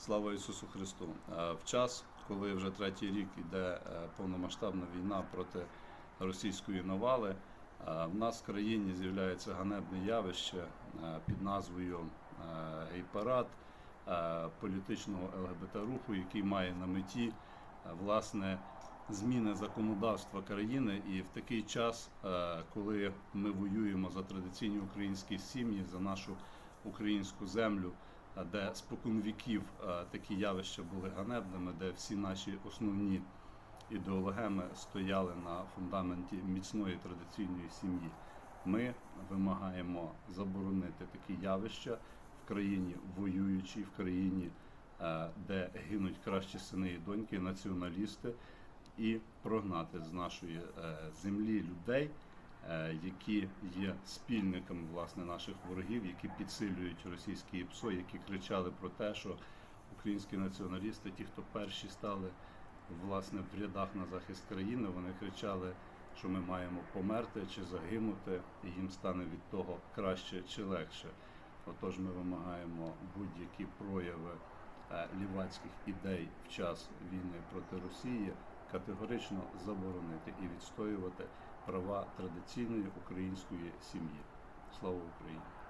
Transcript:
Слава Ісусу Христу! Е, В час, коли вже третій рік йде е, повномасштабна війна проти російської навали, е, в нас в країні з'являється ганебне явище під назвою гей-парад політичного ЛГБТ-руху, який має на меті власне зміни законодавства країни. І в такий час, коли ми воюємо за традиційні українські сім'ї, за нашу українську землю де спокон віків е, такі явища були ганебними, де всі наші основні ідеологеми стояли на фундаменті міцної традиційної сім'ї. Ми вимагаємо заборонити такі явища в країні воюючій, в країні, е, де гинуть кращі сини і доньки, націоналісти, і прогнати з нашої е, землі людей, які є спільниками власне наших ворогів, які підсилюють російські ПСО, які кричали про те, що українські націоналісти, ті, хто перші стали власне в рядах на захист країни, вони кричали, що ми маємо померти чи загинути, і їм стане від того краще чи легше. Отож, ми вимагаємо будь-які прояви е, лівацьких ідей в час війни проти Росії категорично заборонити і відстоювати права традиційної української сім'ї. Слава Україні!